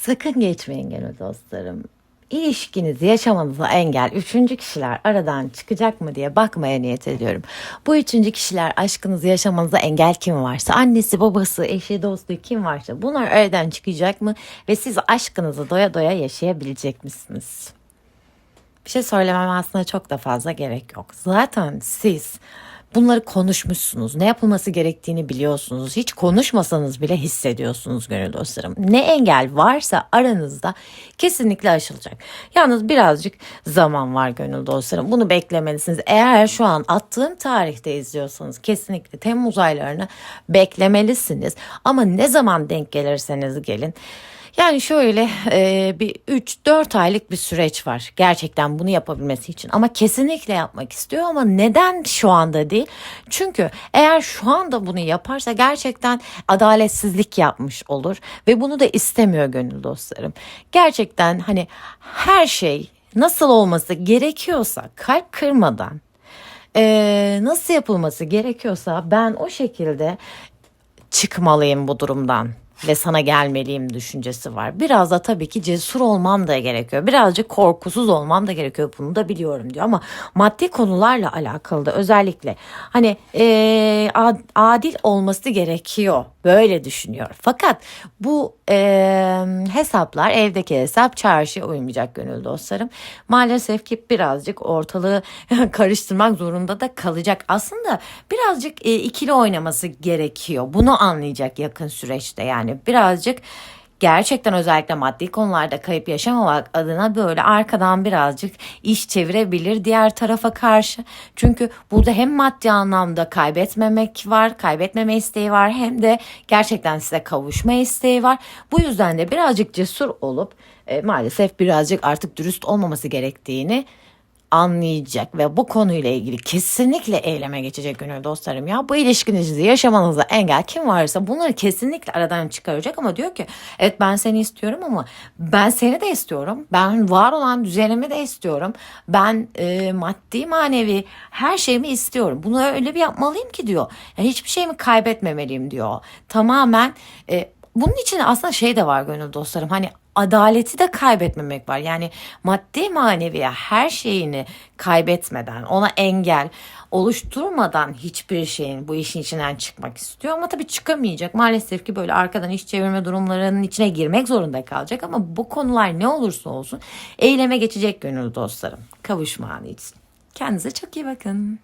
Sakın geçmeyin gönül dostlarım. İlişkinizi yaşamanıza engel üçüncü kişiler aradan çıkacak mı diye bakmaya niyet ediyorum. Bu üçüncü kişiler aşkınızı yaşamanıza engel kim varsa annesi babası eşi dostu kim varsa bunlar aradan çıkacak mı ve siz aşkınızı doya doya yaşayabilecek misiniz? Bir şey söylemem aslında çok da fazla gerek yok. Zaten siz bunları konuşmuşsunuz. Ne yapılması gerektiğini biliyorsunuz. Hiç konuşmasanız bile hissediyorsunuz gönül dostlarım. Ne engel varsa aranızda kesinlikle aşılacak. Yalnız birazcık zaman var gönül dostlarım. Bunu beklemelisiniz. Eğer şu an attığım tarihte izliyorsanız kesinlikle Temmuz aylarını beklemelisiniz. Ama ne zaman denk gelirseniz gelin. Yani şöyle e, bir 3-4 aylık bir süreç var gerçekten bunu yapabilmesi için ama kesinlikle yapmak istiyor ama neden şu anda değil? Çünkü eğer şu anda bunu yaparsa gerçekten adaletsizlik yapmış olur ve bunu da istemiyor gönül dostlarım. Gerçekten hani her şey nasıl olması gerekiyorsa kalp kırmadan e, nasıl yapılması gerekiyorsa ben o şekilde çıkmalıyım bu durumdan ve sana gelmeliyim düşüncesi var. Biraz da tabii ki cesur olmam da gerekiyor. Birazcık korkusuz olmam da gerekiyor. Bunu da biliyorum diyor ama maddi konularla alakalı da özellikle hani ad- adil olması gerekiyor. Böyle düşünüyor. Fakat bu eee, hesaplar evdeki hesap çarşıya uymayacak gönül dostlarım. Maalesef ki birazcık ortalığı karıştırmak zorunda da kalacak. Aslında birazcık e, ikili oynaması gerekiyor. Bunu anlayacak yakın süreçte yani birazcık gerçekten özellikle maddi konularda kayıp yaşamamak adına böyle arkadan birazcık iş çevirebilir diğer tarafa karşı. Çünkü burada hem maddi anlamda kaybetmemek var, kaybetmeme isteği var hem de gerçekten size kavuşma isteği var. Bu yüzden de birazcık cesur olup e, maalesef birazcık artık dürüst olmaması gerektiğini anlayacak ve bu konuyla ilgili kesinlikle eyleme geçecek gönül dostlarım ya. Bu ilişkinizi yaşamanıza engel kim varsa bunları kesinlikle aradan çıkaracak ama diyor ki evet ben seni istiyorum ama ben seni de istiyorum. Ben var olan düzenimi de istiyorum. Ben e, maddi manevi her şeyimi istiyorum. Bunu öyle bir yapmalıyım ki diyor. Yani hiçbir şeyimi kaybetmemeliyim diyor. Tamamen e, bunun için aslında şey de var gönül dostlarım. Hani adaleti de kaybetmemek var. Yani maddi manevi her şeyini kaybetmeden, ona engel oluşturmadan hiçbir şeyin bu işin içinden çıkmak istiyor. Ama tabii çıkamayacak. Maalesef ki böyle arkadan iş çevirme durumlarının içine girmek zorunda kalacak. Ama bu konular ne olursa olsun eyleme geçecek gönül dostlarım. Kavuşma anı için. Kendinize çok iyi bakın.